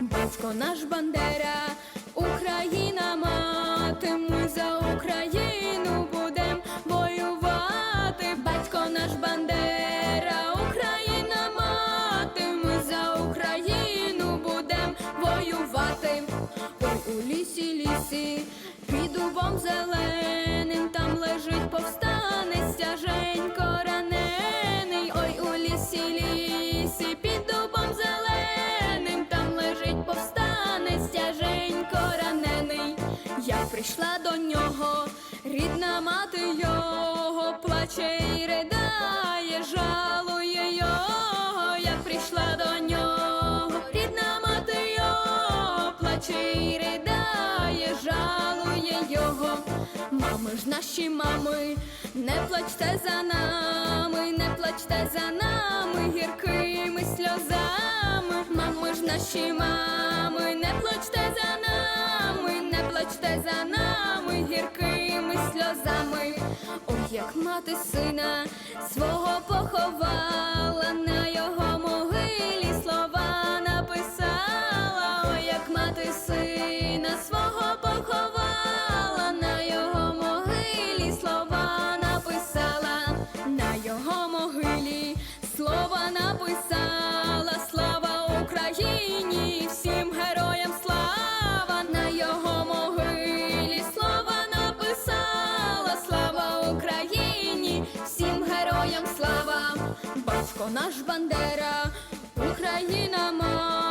Батько наш Бандера, Україна мати, ми за Україну будем воювати. Батько наш Бандера, Україна мати, ми за Україну будем воювати. Ой, у лісі, лісі, під дубом зеленим, прийшла до нього, рідна мати його плаче і ридає, жалує його. Я прийшла до нього, рідна мати його плаче і ридає, жалує його. Мами ж наші мами, не плачте за нами, не плачте за нами гіркими сльозами. Мами ж наші мами, не плачте за нами, сльозами. Ой, як мати сина свого батько наш Бандера, Україна мати,